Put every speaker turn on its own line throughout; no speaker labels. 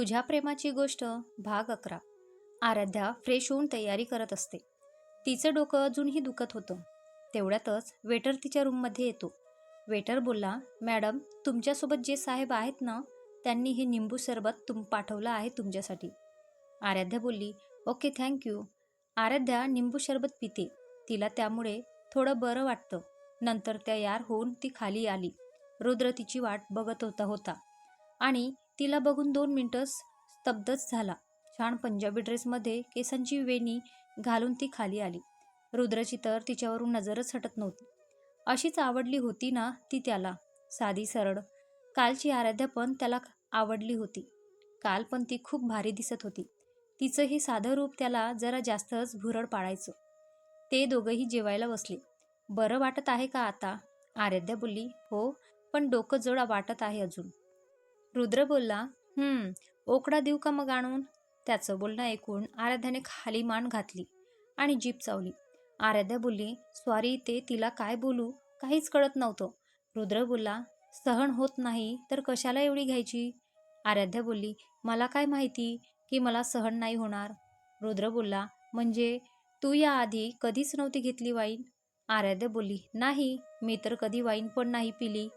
तुझ्या प्रेमाची गोष्ट भाग अकरा. आराध्या फ्रेश होऊन तयारी करत असते. तिचं डोकं अजूनही दुखत होतं. तेवढ्यातच वेटर तिच्या रूममध्ये येतो. वेटर बोलला मॅडम तुमच्यासोबत जे साहेब आहेत ना त्यांनी हे निंबू सरबत तुम पाठवलं आहे तुमच्यासाठी. आराध्या बोलली ओके थँक्यू आराध्या निंबू सरबत पिते. तिला त्यामुळे थोडं बरं वाटतं. नंतर तयार होऊन ती खाली आली. रुद्र तिची वाट बघत होता होता. आणि तिला बघून दोन मिनटं स्तब्धच झाला. छान पंजाबी ड्रेसमध्ये केसांची वेणी घालून ती खाली आली. रुद्रची तर तिच्यावरून नजरच हटत नव्हती. अशीच आवडली होती ना ती त्याला. साधी सरळ. कालची आराध्या पण त्याला आवडली होती. काल पण ती खूप भारी दिसत होती. तिचं हे साधं रूप त्याला जरा जास्तच भुरळ पाडायचं. ते दोघंही जेवायला बसले. बरं वाटत आहे का आता? आराध्या बोलली. हो पण डोकं जोडा वाटत आहे अजून. रुद्र बोलला हम्म ओकडा देऊ का मग आणून? त्याचं बोलणं ऐकून आराध्याने खाली मान घातली आणि जीप चावली. आराध्या बोलली स्वारी ते तिला काय बोलू? काहीच कळत नव्हतं. रुद्र बोलला सहन होत नाही तर कशाला एवढी घ्यायची? आराध्या बोलली मला काय माहिती की मला सहन नाही होणार. रुद्र बोलला म्हणजे तू याआधी कधीच नव्हती घेतली वाईन? आराध्या बोलली नाही मी तर कधी वाईन पण नाही पिली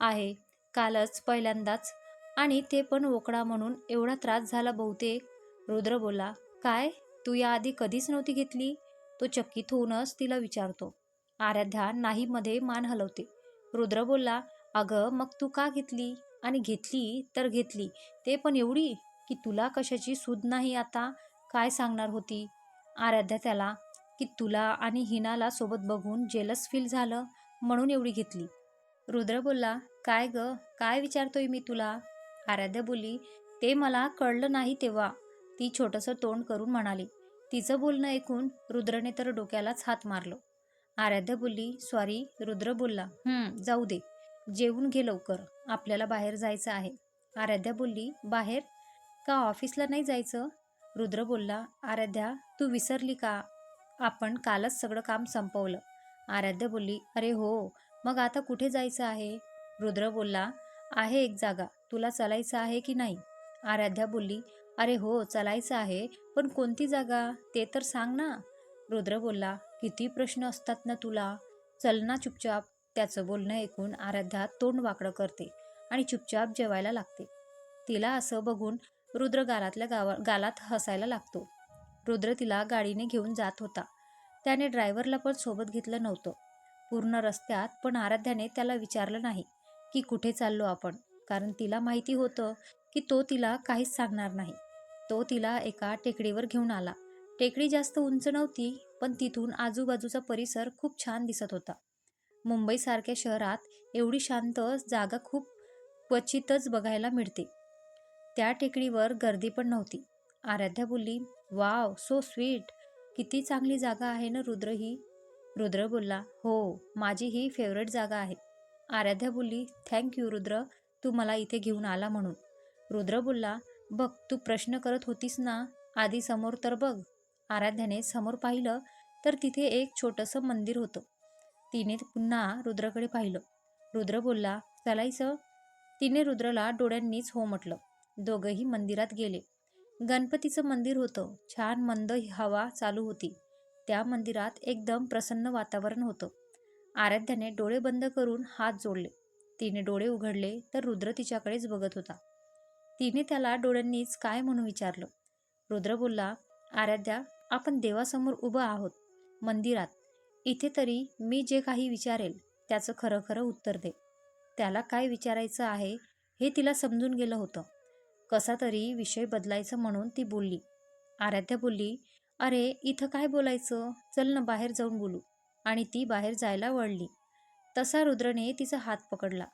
आहे. कालच पहिल्यांदाच आणि ते पण वोकडा म्हणून एवढा त्रास झाला बहुतेक. रुद्र बोला काय? तू याआधी कधीच नव्हती घेतली? तो चकित होऊनच तिला विचारतो. आराध्या नाही मध्ये मान हलवते. रुद्र बोलला अगं मग तू का घेतली? आणि घेतली तर घेतली. ते पण एवढी? की तुला कशाची सूद नाही आता? काय सांगणार होती? आराध्या त्याला की तुला आणि हिनाला सोबत बघून जेलस फील झालं म्हणून एवढी घेतली. रुद्र बोलला काय ग? काय विचारतोय मी तुला? आराध्या बोलली ते मला कळलं नाही तेव्हा. ती छोटंसं तोंड करून म्हणाली तिचं बोलणं ऐकून रुद्रने तर डोक्यालाच हात मारलं. आराध्या बोलली सॉरी रुद्र बोलला जाऊ दे. जेवून घे लवकर. आपल्याला बाहेर जायचं आहे. आराध्या बोलली बाहेर? का ऑफिसला नाही जायचं? रुद्र बोलला आराध्या तू विसरली का? आपण कालच सगळं काम संपवलं. आराध्या बोलली अरे हो मग आता कुठे जायचं आहे? रुद्र बोलला आहे एक जागा. तुला चालायचं आहे की नाही? आराध्या बोलली अरे हो चालायचं आहे पण कोणती जागा? ते तर सांग ना. रुद्र बोलला किती प्रश्न असतात ना तुला. चल ना चुपचाप त्याचं बोलणं ऐकून आराध्या तोंड वाकडं करते आणि चुपचाप जेवायला लागते. तिला असं बघून रुद्र गालातल्या गावा गालात हसायला लागतो. रुद्र तिला गाडीने घेऊन जात होता. त्याने ड्रायव्हरला पण सोबत घेतलं नव्हतं. पूर्ण रस्त्यात पण आराध्याने त्याला विचारलं नाही की कुठे चाललो आपण? कारण तिला माहिती होतं की तो तिला काहीच सांगणार नाही. तो तिला एका टेकडीवर घेऊन आला. टेकडी जास्त उंच नव्हती पण तिथून आजूबाजूचा परिसर खूप छान दिसत होता. मुंबईसारख्या शहरात एवढी शांत जागा खूप क्वचितच बघायला मिळते. त्या टेकडीवर गर्दी पण नव्हती. आराध्या बोलली वाव सो स्वीट किती चांगली जागा आहे ना रुद्र ही. रुद्र बोलला हो माझी ही फेवरेट जागा आहे. आराध्या बोलली थँक्यू रुद्र. तू मला इथे घेऊन आला म्हणून. रुद्र बोलला बघ तू प्रश्न करत होतीस ना आधी समोर तर बघ. आराध्याने समोर पाहिलं तर तिथे एक छोटंसं मंदिर होतं. तिने पुन्हा रुद्रकडे पाहिलं. रुद्र बोलला चालायचं तिने रुद्रला डोळ्यांनीच हो म्हटलं. दोघंही मंदिरात गेले. गणपतीचं मंदिर होतं. छान मंद हवा चालू होती. त्या मंदिरात एकदम प्रसन्न वातावरण होतं. आराध्याने डोळे बंद करून हात जोडले. तिने डोळे उघडले तर रुद्र तिच्याकडेच बघत होता. तिने त्याला डोळ्यांनीच काय म्हणून विचारलं? रुद्र बोलला आराध्या आपण देवासमोर उभं आहोत मंदिरात. इथे तरी मी जे काही विचारेल त्याचं खरं खरं उत्तर दे. त्याला काय विचारायचं आहे हे तिला समजून गेलं होतं. कसा तरी विषय बदलायचं म्हणून ती बोलली. आराध्या बोलली अरे इथं काय बोलायचं? चल ना बाहेर जाऊन बोलू. आणि ती बाहेर जायला वळली. तसा रुद्रने तिचा हात पकडला.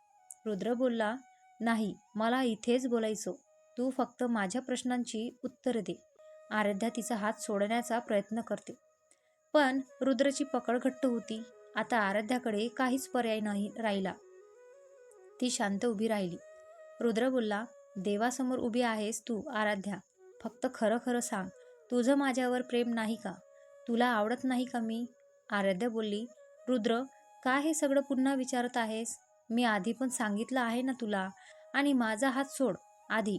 रुद्र बोलला नाही मला इथेच बोलायचं. तू फक्त माझ्या प्रश्नांची उत्तरं दे. आराध्या तिचा हात सोडण्याचा प्रयत्न करते. पण रुद्रची पकड घट्ट होती. आता आराध्याकडे काहीच पर्याय नाही राहिला. ती शांत उभी राहिली. रुद्र बोलला देवासमोर उभी आहेस तू आराध्या. फक्त खरं खरं सांग. तुझं माझ्यावर प्रेम नाही का? तुला आवडत नाही का मी? आराध्या बोलली रुद्र का हे सगळं पुन्हा विचारत आहेस? मी आधी पण सांगितलं आहे ना तुला. आणि माझा हात सोड. आधी.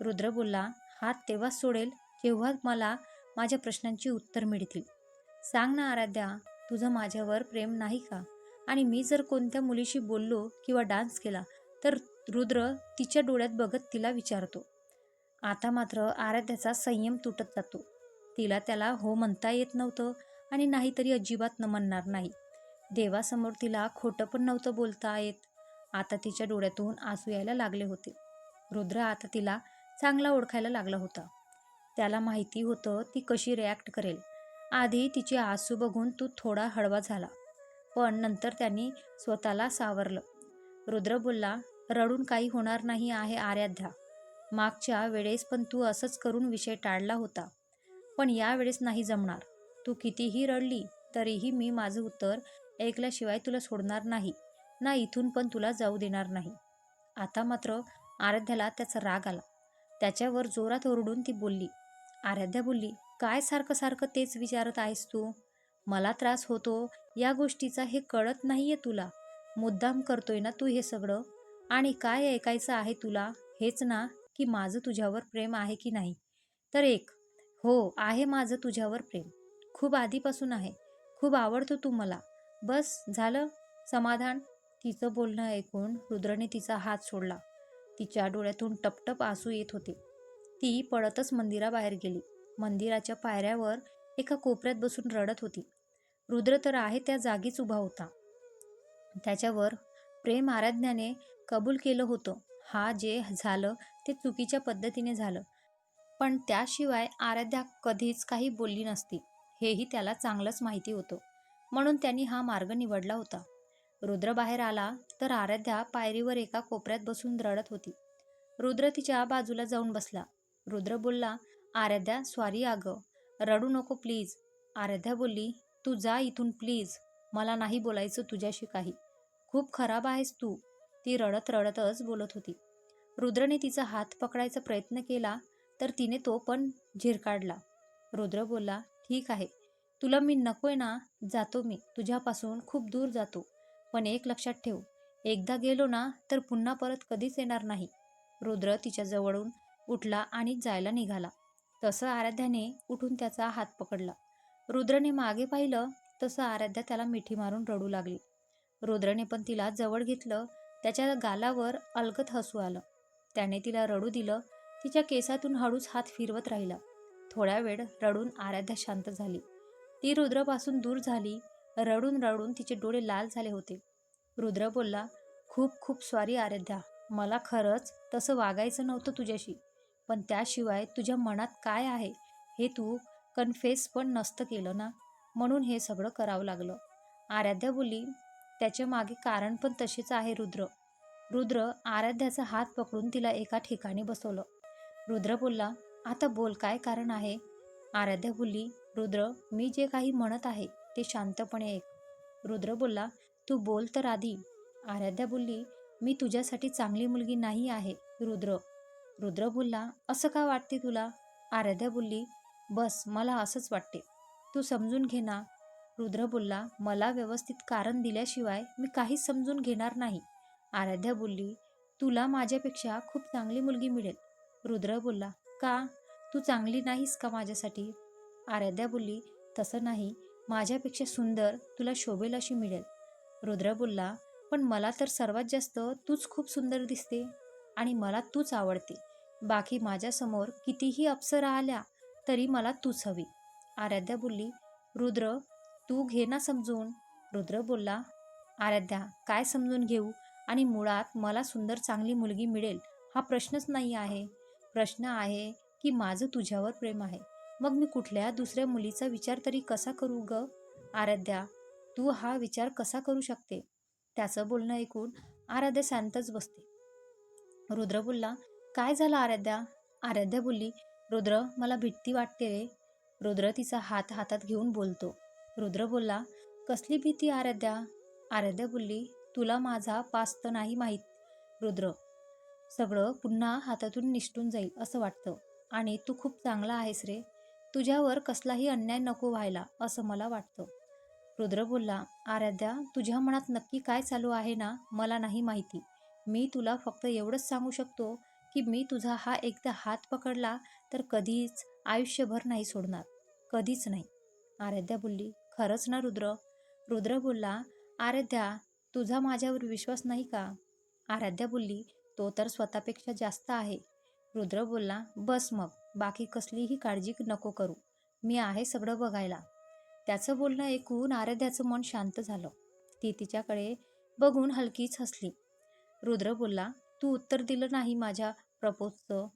रुद्र बोलला हात तेव्हाच सोडेल जेव्हा मला माझ्या प्रश्नांची उत्तर मिळतील. सांग ना आराध्या तुझं माझ्यावर प्रेम नाही का? आणि मी जर कोणत्या मुलीशी बोललो किंवा डान्स केला तर रुद्र तिच्या डोळ्यात बघत तिला विचारतो. आता मात्र आराध्याचा संयम तुटत जातो. तिला त्याला हो म्हणता येत नव्हतं आणि नाहीतरी अजिबात न म्हणणार नाही. देवासमोर तिला खोटं पण नव्हतं बोलता येत. आता तिच्या डोळ्यातून आसू यायला लागले होते. रुद्र आता तिला चांगला ओळखायला लागला होता. त्याला माहिती होतं ती कशी रिॲक्ट करेल. आधी तिचे आसू बघून तो थोडा हळवा झाला पण नंतर त्यांनी स्वतःला सावरलं. रुद्र बोलला रडून काही होणार नाही आहे आराध्या. मागच्या वेळेस पण तू असंच करून विषय टाळला होता पण यावेळेस नाही जमणार. तू कितीही रडली तरीही मी माझं उत्तर ऐकल्याशिवाय तुला सोडणार नाही. ना इथून पण तुला जाऊ देणार नाही. आता मात्र आराध्याला त्याचा राग आला. त्याच्यावर जोरात ओरडून ती बोलली आराध्या बोलली काय सारखं सारखं तेच विचारत आहेस तू? मला त्रास होतो या गोष्टीचा हे कळत नाहीये तुला. मुद्दाम करतोय ना तू हे सगळं? आणि काय ऐकायचं आहे तुला? हेच ना की माझं तुझ्यावर प्रेम आहे की नाही? तर एक हो आहे माझं तुझ्यावर प्रेम. खूप आधीपासून आहे. खूप आवडतो तू मला. बस झालं? समाधान? तिचं बोलणं ऐकून रुद्रने तिचा हात सोडला. तिच्या डोळ्यातून टपटप आसू येत होते. ती पळतच मंदिराबाहेर गेली. मंदिराच्या पायऱ्यावर एका कोपऱ्यात बसून रडत होती. रुद्र तर आहे त्या जागीच उभा होता. त्याच्यावर प्रेम आराध्याने कबूल केलं होतं. हा जे झालं ते चुकीच्या पद्धतीने झालं. पण त्याशिवाय आराध्या कधीच काही बोलली नसती. हेही त्याला चांगलंच माहिती होतं. म्हणून त्यांनी हा मार्ग निवडला होता. रुद्र बाहेर आला तर आराध्या पायरीवर एका कोपऱ्यात बसून रडत होती. रुद्र तिच्या बाजूला जाऊन बसला. रुद्र बोलला आराध्या स्वारी अगं रडू नको प्लीज. आराध्या बोलली तू जा इथून प्लीज. मला नाही बोलायचं तुझ्याशी काही. खूप खराब आहेस तू. ती रडत रडतच बोलत होती. रुद्रने तिचा हात पकडायचा प्रयत्न केला तर तिने तो पण झिरकाडला रुद्र बोलला ठीक आहे. तुला मी नकोय ना जातो मी. तुझ्यापासून खूप दूर जातो. पण एक लक्षात ठेव एकदा गेलो ना तर पुन्हा परत कधीच येणार नाही. रुद्र तिच्या जवळून उठला आणि जायला निघाला. तसं आराध्याने उठून त्याचा हात पकडला. रुद्रने मागे पाहिलं तसं आराध्या त्याला मिठी मारून रडू लागली. रुद्रने पण तिला जवळ घेतलं त्याच्या गालावर अलगत हसू आलं. त्याने तिला रडू दिलं तिच्या केसातून हळूच हात फिरवत राहिला. थोड्या वेळ रडून आराध्या शांत झाली. ती रुद्रपासून दूर झाली रडून रडून तिचे डोळे लाल झाले होते. रुद्र बोलला खूप खूप सॉरी आराध्या. मला खरंच तसं वागायचं नव्हतं तुझ्याशी. पण त्याशिवाय तुझ्या मनात काय आहे हे तू कन्फेस पण नसतं केलं ना? म्हणून हे सगळं करावं लागलं. आराध्या बोलली त्याच्यामागे कारण पण तसेच आहे रुद्र. रुद्र आराध्याचा हात पकडून तिला एका ठिकाणी बसवलं. रुद्र बोलला आता बोल काय कारण आहे? आराध्या बोलली रुद्र मी जे काही म्हणत आहे ते शांतपणे ऐक रुद्र बोलला तू बोल तर आधी. आराध्या बोलली मी तुझ्यासाठी चांगली मुलगी नाही आहे रुद्र. रुद्र बोलला असं का वाटते तुला? आराध्या बोलली बस मला असंच वाटते. तू समजून घे ना. रुद्र बोलला मला व्यवस्थित कारण दिल्याशिवाय मी काहीच समजून घेणार नाही. आराध्या बोलली तुला माझ्यापेक्षा खूप चांगली मुलगी मिळेल. रुद्र बोलला का? तू चांगली नाहीस का माझ्यासाठी? आराध्या बोलली तसं नाही. माझ्यापेक्षा सुंदर तुला शोभेल अशी मिळेल. रुद्र बोलला पण मला तर सर्वात जास्त तूच खूप सुंदर दिसते आणि मला तूच आवडते. बाकी माझ्यासमोर कितीही अप्सरा आल्या तरी मला तूच हवी. आराध्या बोलली रुद्र तू घे ना समजून. रुद्र बोलला आराध्या काय समजून घेऊ? आणि मुळात मला सुंदर चांगली मुलगी मिळेल हा प्रश्नच नाही आहे. प्रश्न आहे की माझं तुझ्यावर प्रेम आहे. मग मी कुठल्या दुसऱ्या मुलीचा विचार तरी कसा करू ग? आराध्या तू हा विचार कसा करू शकते? त्याचं बोलणं ऐकून आराध्या शांतच बसते. रुद्र बोलला काय झालं आराध्या? आराध्या बोलली रुद्र मला भीती वाटते रे. रुद्र तिचा हात हातात घेऊन बोलतो. रुद्र बोलला कसली भीती आराध्या? आराध्या बोलली तुला माझा पास तर नाही माहीत. रुद्र सगळं पुन्हा हातातून निष्ठून जाईल असं वाटतं. आणि तू खूप चांगला आहेस रे. तुझ्यावर कसलाही अन्याय नको व्हायला असं मला वाटतं. रुद्र बोलला आराध्या तुझ्या मनात नक्की काय चालू आहे ना मला नाही माहिती. मी तुला फक्त एवढंच सांगू शकतो की मी तुझा हा एकदा हात पकडला तर कधीच आयुष्यभर नाही सोडणार. कधीच नाही. आराध्या बोलली खरंच ना रुद्र? रुद्र बोलला आराध्या तुझा माझ्यावर विश्वास नाही का? आराध्या बोलली तो तर स्वतःपेक्षा जास्त आहे. रुद्र बोलला बस मग. बाकी कसलीही काळजी नको करू. मी आहे सगळं बघायला. त्याचं बोलणं ऐकून आराध्याचं मन शांत झालं. ती तिच्याकडे बघून हलकीच हसली. रुद्र बोलला तू उत्तर दिलं नाही माझ्या प्रपोजचं.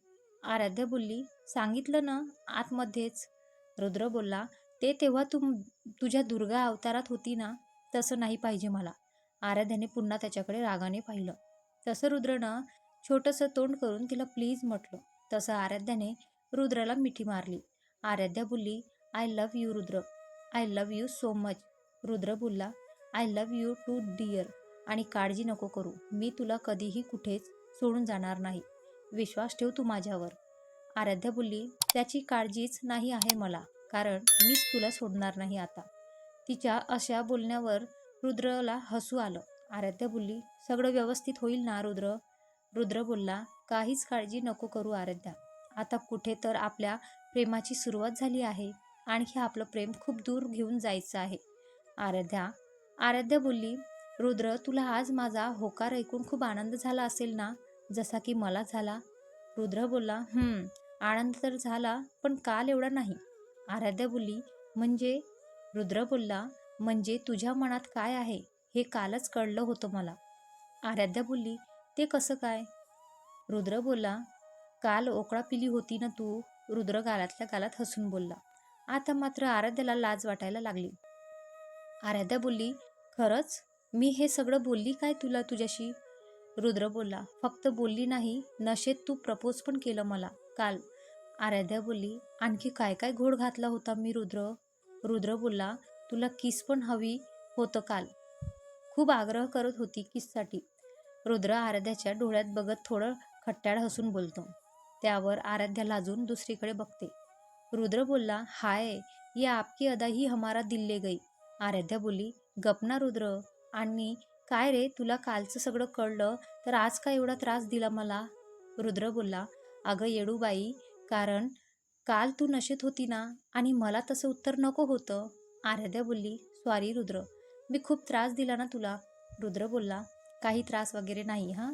आराध्या बोलली सांगितलं ना आतमध्येच. रुद्र बोलला ते तेव्हा तू तुझ्या दुर्गा अवतारात होती ना तसं नाही पाहिजे मला. आराध्याने पुन्हा त्याच्याकडे रागाने पाहिलं. तसं रुद्रनं छोटंसं तोंड करून तिला प्लीज म्हटलं. तसं आराध्याने रुद्राला मिठी मारली. आराध्या बोलली I love you Rudra. I love you so much Rudra बोलला I love you too dear आणि काळजी नको करू. मी तुला कधीही कुठेच सोडून जाणार नाही. विश्वास ठेव तू माझ्यावर. आराध्या बोलली त्याची काळजीच नाही आहे मला कारण मीच तुला सोडणार नाही आता. तिच्या अशा बोलण्यावर रुद्रला हसू आलं. आराध्या बोलली सगळं व्यवस्थित होईल ना रुद्र? रुद्र बोलला काहीच काळजी नको करू आराध्या. आता कुठे तर आपल्या प्रेमाची सुरुवात झाली आहे आणखी आपलं प्रेम खूप दूर घेऊन जायचं आहे. आराध्या आराध्या बोलली रुद्र तुला आज माझा होकार ऐकून खूप आनंद झाला असेल ना? जसा की मला झाला. रुद्र बोलला हम्म आनंद तर झाला पण काल एवढा नाही. आराध्या बोलली म्हणजे? रुद्र बोलला म्हणजे तुझ्या मनात काय आहे हे कालच कळलं होतं मला. आराध्या बोलली ते कसं काय? रुद्र बोलला काल ओकळा पिली होती ना तू? रुद्र गालातल्या गालात हसून बोलला. आता मात्र आराध्याला लाज वाटायला लागली. आराध्या बोलली खरंच? मी हे सगळं बोलली काय तुला तुझ्याशी? रुद्र बोलला फक्त बोलली नाही नशेत तू प्रपोज पण केलं मला काल. आराध्या बोलली आणखी काय काय घोड घातला होता मी रुद्र? रुद्र बोलला तुला किस पण हवी होतं काल. खूप आग्रह करत होती किससाठी. रुद्र आराध्याच्या डोळ्यात बघत थोडं खट्ट्याळ हसून बोलतो. त्यावर आराध्या लाजून दुसरीकडे बघते. रुद्र बोलला हाय ये आपकी अदा ही हमारा दिल ले गई. आराध्या बोलली गपना रुद्र. आणि काय रे तुला कालचं सगळं कळलं? तर आज का एवढा त्रास दिला मला? रुद्र बोलला अगं येडूबाई कारण काल तू नशेत होती ना आणि मला तसं उत्तर नको होतं. आराध्या बोलली सॉरी रुद्र मी खूप त्रास दिला ना तुला. रुद्र बोलला काही त्रास वगैरे नाही हां?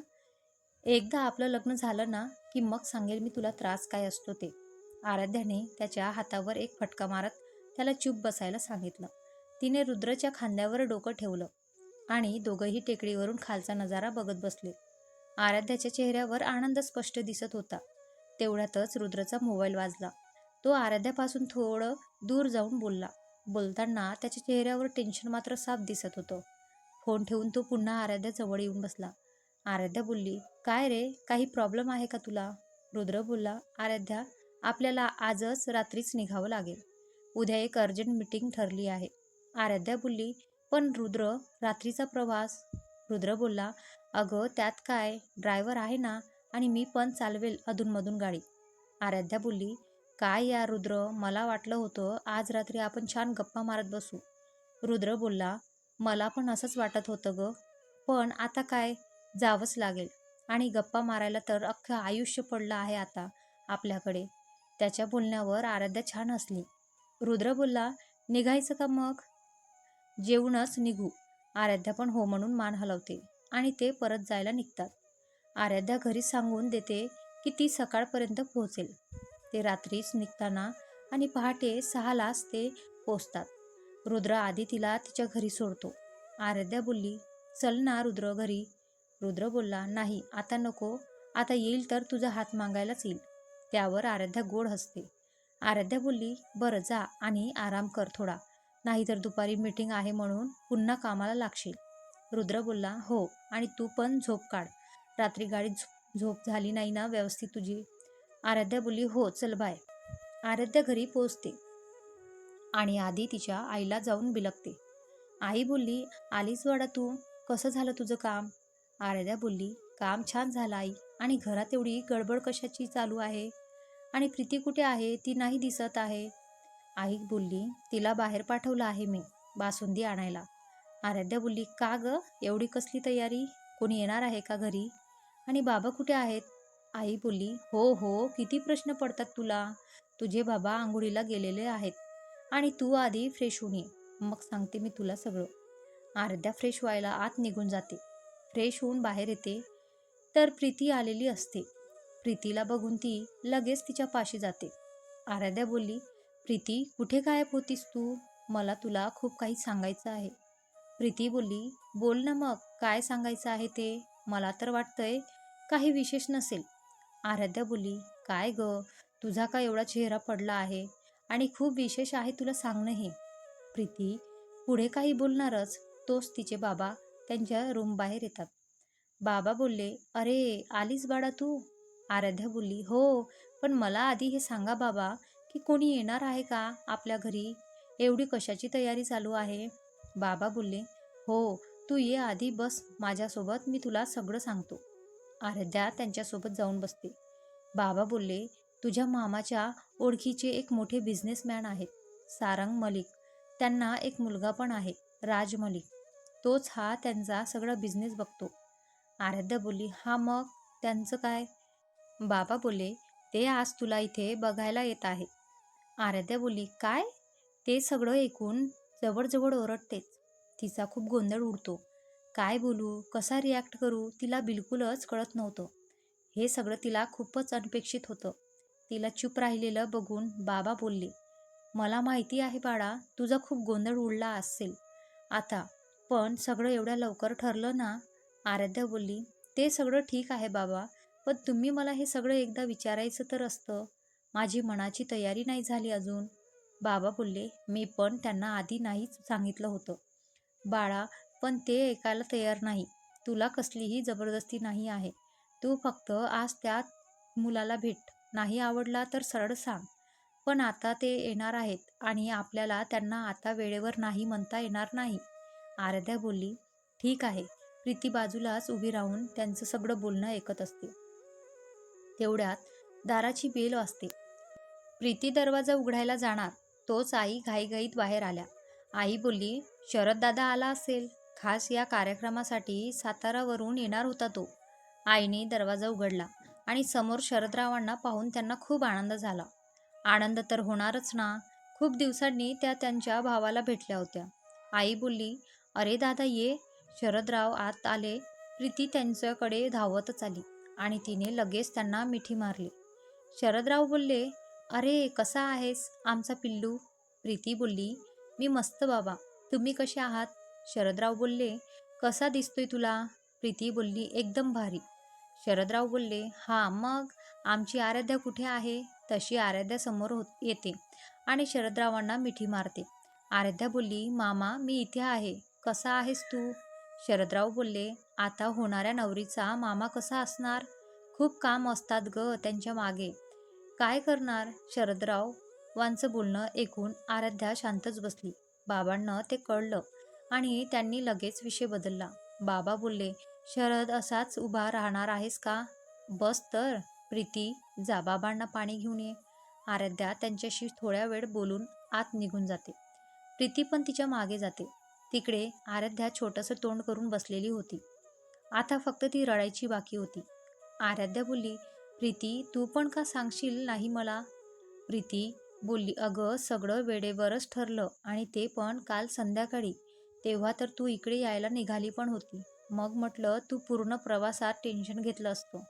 एकदा आपलं लग्न झालं ना की मग सांगेल मी तुला त्रास काय असतो ते. आराध्याने त्याच्या हातावर एक फटका मारत त्याला चूप बसायला सांगितलं. तिने रुद्रच्या खांद्यावर डोकं ठेवलं आणि दोघंही टेकडीवरून खालचा नजारा बघत बसले. आराध्याच्या चेहऱ्यावर आनंद स्पष्ट दिसत होता. तेवढ्यातच रुद्रचा मोबाईल वाजला. तो आराध्यापासून थोडं दूर जाऊन बोलला. बोलताना त्याच्या चेहऱ्यावर टेन्शन मात्र साफ दिसत होतं. फोन ठेवून तो पुन्हा आराध्या जवळ येऊन बसला. आराध्या बोलली काय रे काही प्रॉब्लेम आहे का तुला? रुद्र बोलला आराध्या आपल्याला आजच रात्रीच निघावं लागेल. उद्या एक अर्जंट मीटिंग ठरली आहे. आराध्या बोलली पण रुद्र रात्रीचा प्रवास? रुद्र बोलला अगं त्यात काय? ड्रायव्हर आहे ना आणि मी पण चालवेल अधूनमधून गाडी. आराध्या बोलली काय या रुद्र मला वाटलं होतं आज रात्री आपण छान गप्पा मारत बसू. रुद्र बोलला मला पण असंच वाटत होतं ग. पण आता काय? जावंच लागेल. आणि गप्पा मारायला तर अख्खं आयुष्य पडलं आहे आता आपल्याकडे. त्याच्या बोलण्यावर आराध्या छान हसली. रुद्र बोलला निघायचं का मग? जेवूनच निघू. आराध्या पण हो म्हणून मान हलवते आणि ते परत जायला निघतात. आराध्या घरी सांगून देते की ती सकाळपर्यंत पोहोचेल. ते रात्रीच निघताना आणि पहाटे सहालाच ते पोचतात रुद्र आधी तिला तिच्या घरी सोडतो. आराध्या बोलली चल ना रुद्र घरी. रुद्र बोलला नाही आता नको. आता येईल तर तुझा हात मागायलाच येईल. त्यावर आराध्या गोड हसते. आराध्या बोलली बरं जा आणि आराम कर थोडा. नाहीतर दुपारी मीटिंग आहे म्हणून पुन्हा कामाला लागशील. रुद्र बोलला हो आणि तू पण झोप काढ. रात्री गाडीत झोप झाली नाही ना व्यवस्थित तुझी? आराध्या बोलली हो चल बाय. आराध्या घरी पोचते आणि आधी तिच्या आईला जाऊन बिलकते आई बोलली आलीच वाडा तू? कसं झालं तुझं काम? आराध्या बोलली काम छान झालं आई आणि घरात एवढी गडबड कशाची चालू आहे? आणि प्रीती कुठे आहे? ती नाही दिसत आहे. आई बोलली तिला बाहेर पाठवलं आहे मी बासुंदी आणायला. आराध्या बोलली का ग? एवढी कसली तयारी? कोणी येणार आहे का घरी? आणि बाबा कुठे आहेत? आई बोलली हो हो किती प्रश्न पडतात तुला. तुझे बाबा आंघोळीला गेलेले आहेत आणि तू आधी फ्रेश होऊन ये. मग सांगते मी तुला सगळं. आराध्या फ्रेश व्हायला आत निघून जाते. फ्रेश होऊन बाहेर येते. तर प्रीती आलेली असते. प्रीतीला बघून ती लगेच तिच्या पाशी जाते. आराध्या बोलली प्रीती कुठे गायब होतीस तू? मला तुला खूप काही सांगायचं आहे. प्रीती बोलली बोल ना मग काय सांगायचं आहे ते? मला तर वाटतंय काही विशेष नसेल. आराध्या बोलली काय ग? तुझा का एवढा चेहरा पडला आहे? आणि खूप विशेष आहे तुला सांगणं हे. प्रीती पुढे काही बोलणारच तोच तिचे बाबा. त्यांच्या रूम बाहेर येतात. बाबा बोलले अरे आलीस बाळा तू? आराध्या बोलली हो पण मला आधी हे सांगा बाबा की कोणी येणार आहे का आपल्या घरी? एवढी कशाची तयारी चालू आहे? बाबा बोलले हो तू ये आधी बस माझ्यासोबत मी तुला सगळं सांगतो. आराध्या त्यांच्यासोबत जाऊन बसते बाबा बोलले तुझ्या मामाच्या ओळखीचे एक मोठे बिझनेसमॅन आहेत सारंग मलिक. त्यांना एक मुलगा पण आहे राज मलिक. तोच हा त्यांचा सगळा बिझनेस बघतो. आराध्या बोलली हा मग? त्यांचं काय? बाबा बोले ते आज तुला इथे बघायला येत आहे. आराध्या बोलली काय? ते सगळं ऐकून जवळजवळ ओरडतेच. तिचा खूप गोंधळ उडतो. काय बोलू? कसा रिॲक्ट करू? तिला बिलकुलच कळत नव्हतं. हे सगळं तिला खूपच अनपेक्षित होतं. तिला चूप राहिलेलं बघून बाबा बोलले मला माहिती आहे बाळा तुझा खूप गोंधळ उडला असेल. आता पण सगळं एवढ्या लवकर ठरलं ना? आराध्या बोलली ते सगळं ठीक आहे बाबा पण तुम्ही मला हे सगळं एकदा विचारायचं तर असतं. माझी मनाची तयारी नाही झाली अजून. बाबा बोलले मी पण त्यांना आधी नाहीच सांगितलं होतं. बाळा पण ते ऐकायला तयार नाही. तुला कसलीही जबरदस्ती नाही आहे. तू फक्त आज त्या मुलाला भेट. नाही आवडला तर सरळ सांग. पण आता ते येणार आहेत आणि आपल्याला त्यांना आता वेळेवर नाही म्हणता येणार नाही. आराध्या बोलली ठीक आहे. प्रीती बाजूलाच उभी राहून त्यांचं सगळं बोलणं ऐकत असते. तेवढ्यात दाराची बेल वाजते. प्रीती दरवाजा उघडायला जाणार. तोच आई घाईघाईत बाहेर आल्या. आई बोलली शरद दादा आला असेल. खास या कार्यक्रमासाठी सातारावरून येणार होता तो. आईने दरवाजा उघडला आणि समोर शरदरावांना पाहून त्यांना खूप आनंद झाला. आनंद तर होणारच ना. खूप दिवसांनी त्या त्यांच्या भावाला भेटल्या होत्या. आई बोलली अरे दादा ये. शरदराव आत आले. प्रीती त्यांच्याकडे धावतच आली आणि तिने लगेच त्यांना मिठी मारली. शरदराव बोलले अरे कसा आहेस आमचा पिल्लू? प्रीती बोलली मी मस्त बाबा. तुम्ही कसे आहात? शरदराव बोलले कसा दिसतोय तुला? प्रीती बोलली एकदम भारी. शरदराव बोलले हां मग आमची आराध्या कुठे आहे? तशी आराध्या समोर होत येते आणि शरदरावांना मिठी मारते. आराध्या बोलली मामा मी इथे आहे. कसा आहेस तू? शरदराव बोलले आता होणाऱ्या नवरीचा मामा कसा असणार? खूप काम असतात ग त्यांच्या मागे. काय करणार? शरदराव वांचं बोलणं ऐकून आराध्या शांतच बसली. बाबांना ते कळलं आणि त्यांनी लगेच विषय बदलला. बाबा बोलले शरद असाच उभा राहणार आहेस का? बस तर प्रीती जा बाबांना पाणी घेऊन ये. आराध्या त्यांच्याशी थोड्या वेळ बोलून आत निघून जाते. प्रीती पण तिच्यामागे जाते. तिकडे आराध्या छोटंसं तोंड करून बसलेली होती. आता फक्त ती रडायची बाकी होती. आराध्या बोलली प्रीती तू पण का सांगशील नाही मला? प्रीती बोलली अगं सगळं वेळेवरच ठरलं आणि ते पण काल संध्याकाळी. तेव्हा तर तू इकडे यायला निघाली पण होती. मग म्हटलं तू पूर्ण प्रवासात टेन्शन घेतलं असतो.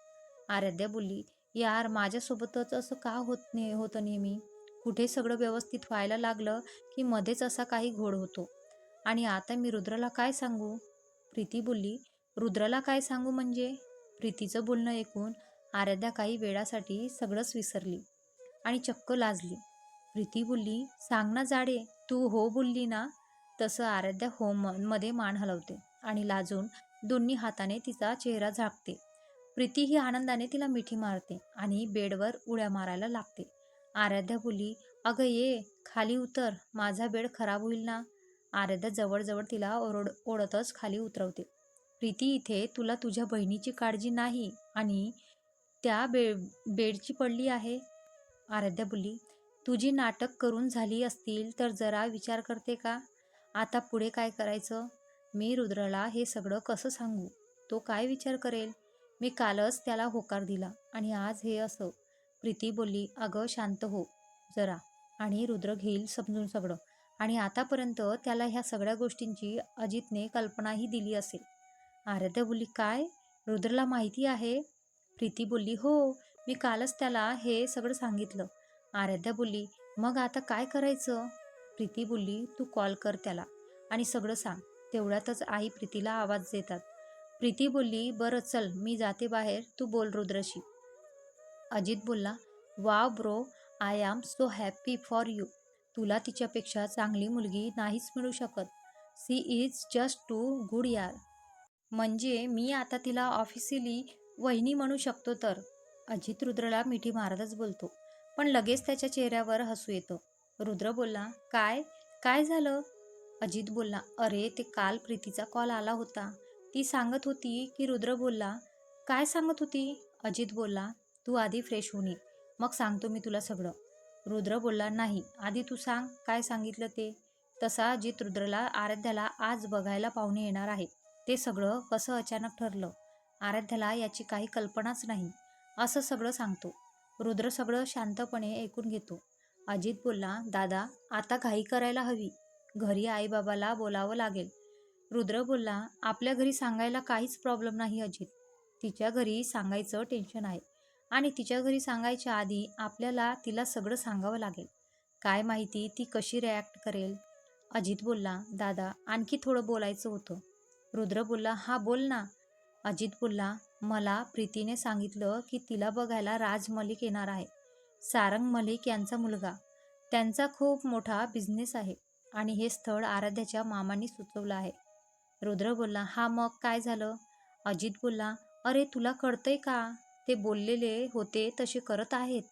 आराध्या बोलली यार माझ्यासोबतच असं का होत ने होतं नेहमी? कुठे सगळं व्यवस्थित व्हायला लागलं की मध्येच असा काही घोड होतो? आणि आता मी रुद्रला काय सांगू? प्रीती बोलली रुद्रला काय सांगू म्हणजे? प्रीतीचं बोलणं ऐकून आराध्या काही वेळासाठी सगळंच विसरली आणि चक्क लाजली. प्रीती बोलली सांग ना जाडे तू हो बोलली ना? तसं आराध्या हो मध्ये मान हलवते आणि लाजून दोन्ही हाताने तिचा चेहरा झाकते. प्रीती ही आनंदाने तिला मिठी मारते आणि बेडवर उड्या मारायला लागते. आराध्या बोलली अगं ये खाली उतर माझा बेड खराब होईल ना? आराध्या जवळजवळ तिला ओरड ओढतच खाली उतरवते. प्रीती इथे तुला तुझ्या बहिणीची काळजी नाही आणि त्या बे बेडची पडली आहे. आराध्या बोलली तुझी नाटक करून झाली असतील तर जरा विचार करते का? आता पुढे काय करायचं? मी रुद्रला हे सगळं कसं सांगू? तो काय विचार करेल? मी कालच त्याला होकार दिला आणि आज हे असं. प्रीती बोलली अगं शांत हो जरा. आणि रुद्र घेईल समजून सगळं. आणि आतापर्यंत त्याला ह्या सगळ्या गोष्टींची अजितने कल्पनाही दिली असेल. आराध्या बोलली काय? रुद्रला माहिती आहे? प्रीती बोलली हो मी कालच त्याला हे सगळं सांगितलं. आराध्या बोलली मग आता काय करायचं? प्रीती बोलली तू कॉल कर त्याला आणि सगळं सांग. तेवढ्यातच आई प्रीतीला आवाज देतात. प्रीती बोलली बरं चल मी जाते बाहेर. तू बोल रुद्रशी. अजित बोलला वा bro I am so happy for you. तुला तिच्यापेक्षा चांगली मुलगी नाहीच मिळू शकत. She is just too good यार. म्हणजे मी आता तिला ऑफिशियली वहिनी म्हणू शकतो तर? अजित रुद्रला मिठी मारतच बोलतो. पण लगेच त्याच्या चेहऱ्यावर हसू येतं. रुद्र बोलला काय? काय झालं? अजित बोलला अरे ते काल प्रीतीचा कॉल आला होता. ती सांगत होती की रुद्र बोलला काय सांगत होती? अजित बोलला तू आधी फ्रेश होऊन ये. मग सांगतो मी तुला सगळं. रुद्र बोलला नाही. आधी तू सांग काय सांगितलं ते? तसा अजित रुद्रला आराध्याला आज बघायला पाहुणे येणार आहे. ते सगळं कसं अचानक ठरलं? आराध्याला याची काही कल्पनाच नाही. असं सगळं सांगतो. रुद्र सगळं शांतपणे ऐकून घेतो. अजित बोलला दादा आता घाई करायला हवी. घरी आईबाबाला बोलावं लागेल. रुद्र बोलला आपल्या घरी सांगायला काहीच प्रॉब्लेम नाही अजित. तिच्या घरी सांगायचं टेन्शन आहे. आणि तिच्या घरी सांगायच्या आधी आपल्याला तिला सगळं सांगावं लागेल. काय माहिती ती कशी रिॲक्ट करेल? अजित बोलला दादा आणखी थोडं बोलायचं होतं. रुद्र बोलला हा बोल ना. अजित बोलला मला प्रीतीने सांगितलं की तिला बघायला राज मलिक येणार आहे. सारंग मलिक यांचा मुलगा. त्यांचा खूप मोठा बिझनेस आहे आणि हे स्थळ आराध्याच्या मामांनी सुचवलं आहे. रुद्र बोलला हा मग काय झालं? अजित बोलला अरे तुला कळतंय का? ते बोललेले होते तसे करत आहेत.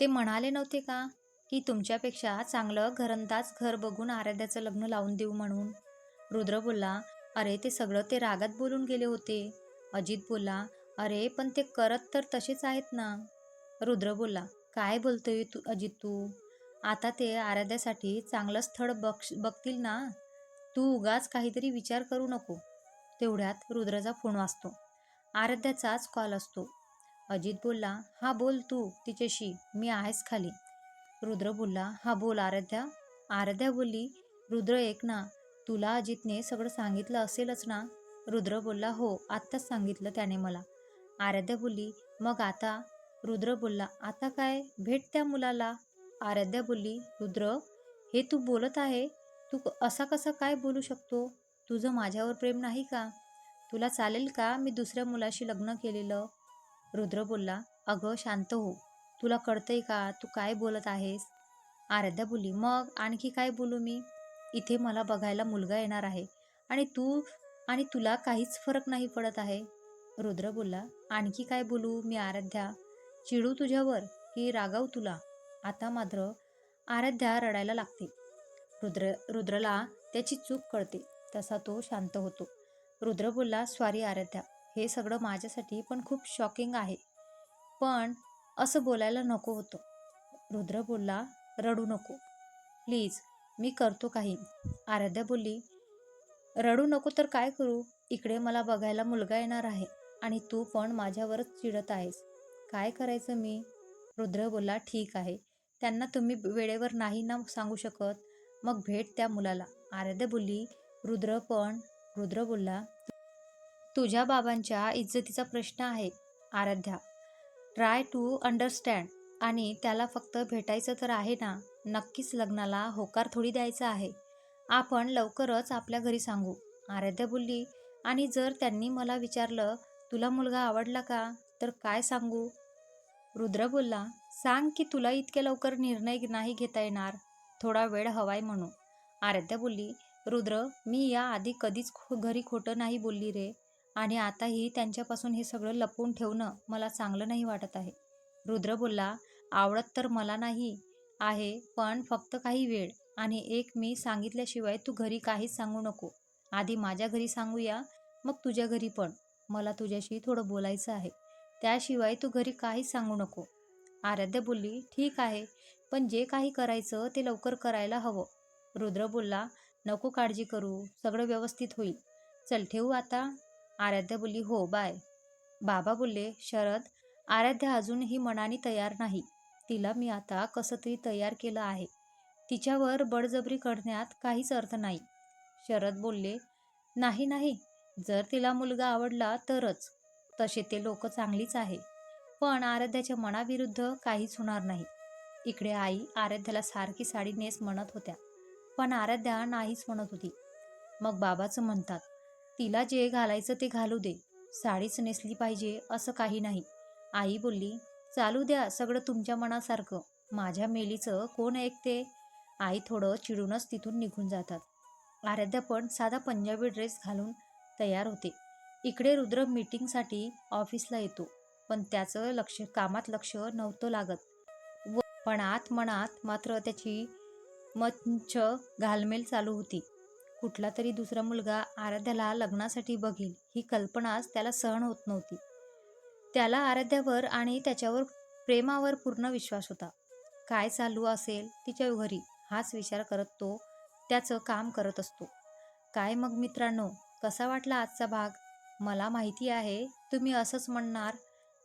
ते म्हणाले नव्हते का? की तुमच्यापेक्षा चांगलं घरंदाज घर बघून आराध्याचं लग्न लावून देऊ म्हणून. रुद्र बोलला अरे ते सगळं ते रागात बोलून गेले होते. अजित बोलला अरे पण ते करत तर तसेच आहेत ना. रुद्र बोलला काय बोलतोय तू अजित तू? आता ते आराध्यासाठी चांगलं स्थळ बक्ष बघतील ना. तू उगाच काहीतरी विचार करू नको. तेवढ्यात रुद्राचा फोन वाचतो आराध्याचाच कॉल असतो. अजित बोलला हा बोल तू तिच्याशी मी आहेस खाली. रुद्र बोलला हा बोल आराध्या. आराध्या बोलली रुद्र एक ना तुला अजितने सगळं सांगितलं असेलच ना? रुद्र बोलला हो आत्ताच सांगितलं त्याने मला. आराध्या बोलली मग आता? रुद्र बोलला आता काय? भेट त्या मुलाला. आराध्या बोलली रुद्र हे तू बोलत आहे? तू असा कसा काय बोलू शकतो? तुझं माझ्यावर प्रेम नाही का? तुला चालेल का? मी दुसऱ्या मुलाशी लग्न केलेलं. रुद्र बोलला अगं शांत हो. तुला कळतंय का? तू काय बोलत आहेस? आराध्या बोलली मग आणखी काय बोलू मी? इथे मला बघायला मुलगा येणार आहे. आणि तू आणि तुला काहीच फरक नाही पडत आहे. रुद्र बोलला आणखी काय बोलू मी आराध्या? चिडू तुझ्यावर की रागाव तुला? आता मात्र आराध्या रडायला लागते. रुद्र रुद्रला त्याची चूक कळते. तसा तो शांत होतो. रुद्र बोलला स्वारी आराध्या हे सगळं माझ्यासाठी पण खूप शॉकिंग आहे. पण असं बोलायला नको होतं. रुद्र बोलला रडू नको. प्लीज मी करतो काही. आराध्या बोलली रडू नको तर काय करू? इकडे मला बघायला मुलगा येणार आहे आणि तू पण माझ्यावरच चिडत आहेस. काय करायचं मी? रुद्र बोलला ठीक आहे. त्यांना तुम्ही वेळेवर नाही ना सांगू शकत. मग भेट त्या मुलाला. आराध्या बोलली रुद्र पण रुद्र बोलला तुझ्या बाबांच्या इज्जतीचा प्रश्न आहे आराध्या. Try to understand. आणि त्याला फक्त भेटायचं तर आहे ना नक्कीच लग्नाला होकार थोडी द्यायचा आहे. आपण लवकरच आपल्या घरी सांगू. आराध्या बोलली आणि जर त्यांनी मला विचारलं तुला मुलगा आवडला का तर काय सांगू? रुद्र बोलला सांग की तुला इतक्या लवकर निर्णय नाही घेता येणार. थोडा वेळ हवाय म्हणून. आराध्या बोलली रुद्र मी या आधी कधीच खो घरी खोटं नाही बोलली रे. आणि आताही त्यांच्यापासून हे सगळं लपवून ठेवणं मला चांगलं नाही वाटत आहे. रुद्र बोलला आवडत तर मला नाही आहे पण फक्त काही वेळ आणि एक मी सांगितल्याशिवाय तू घरी काहीच सांगू नको. आधी माझ्या घरी सांगूया मग तुझ्या घरी पण. मला तुझ्याशी थोडं बोलायचं आहे. त्याशिवाय तू घरी काहीच सांगू नको. आराध्य बोलली ठीक आहे पण जे काही करायचं ते लवकर करायला हवं. रुद्र बोलला नको काळजी करू सगळं व्यवस्थित होईल. चल ठेवू आता? आराध्या बोलली हो बाय. बाबा बोलले शरद आराध्या अजूनही मनाने तयार नाही. तिला मी आता कसं तरी तयार केलं आहे. तिच्यावर बळजबरी करण्यात काहीच अर्थ नाही. शरद बोलले नाही नाही. जर तिला मुलगा आवडला तरच. तसे ते लोक चांगलीच आहे. पण आराध्याच्या मनाविरुद्ध काहीच होणार नाही. इकडे आई आराध्याला सारखी साडी नेस म्हणत होत्या. पण आराध्या नाहीच म्हणत होती. मग बाबाचं म्हणतात तिला जे घालायचं ते घालू दे. साडीच नेसली पाहिजे असं काही नाही. आई बोलली चालू द्या सगळं तुमच्या मनासारखं. माझ्या मेलीचं कोण ऐकते? आई थोडं चिडूनच तिथून निघून जातात. आराध्या पण साधा पंजाबी ड्रेस घालून तयार होते. इकडे रुद्र मीटिंगसाठी ऑफिसला येतो पण त्याचं लक्ष कामात लक्ष नव्हतं लागत. व पण आत मनात मात्र त्याची मंच घालमेल चालू होती. कुठला तरी दुसरा मुलगा आराध्याला लग्नासाठी बघेल ही कल्पनाच त्याला सहन होत नव्हती. त्याला आराध्यावर आणि त्याच्यावर प्रेमावर पूर्ण विश्वास होता. काय चालू असेल तिच्या घरी हाच विचार करत तो त्याचं काम करत असतो. काय मग मित्रांनो कसा वाटला आजचा भाग? मला माहिती आहे तुम्ही असंच म्हणणार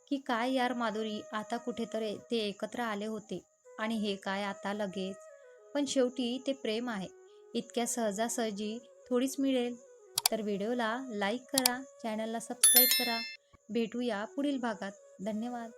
की काय यार माधुरी आता कुठेतरी ते एकत्र आले होते. आणि हे काय आता लगेच? पण शेवटी ते प्रेम आहे. इतक्या सहजासहजी थोडीच मिळेल. तर व्हिडिओला लाईक करा चॅनलला सबस्क्राईब करा. भेटूया पुढील भागात. धन्यवाद.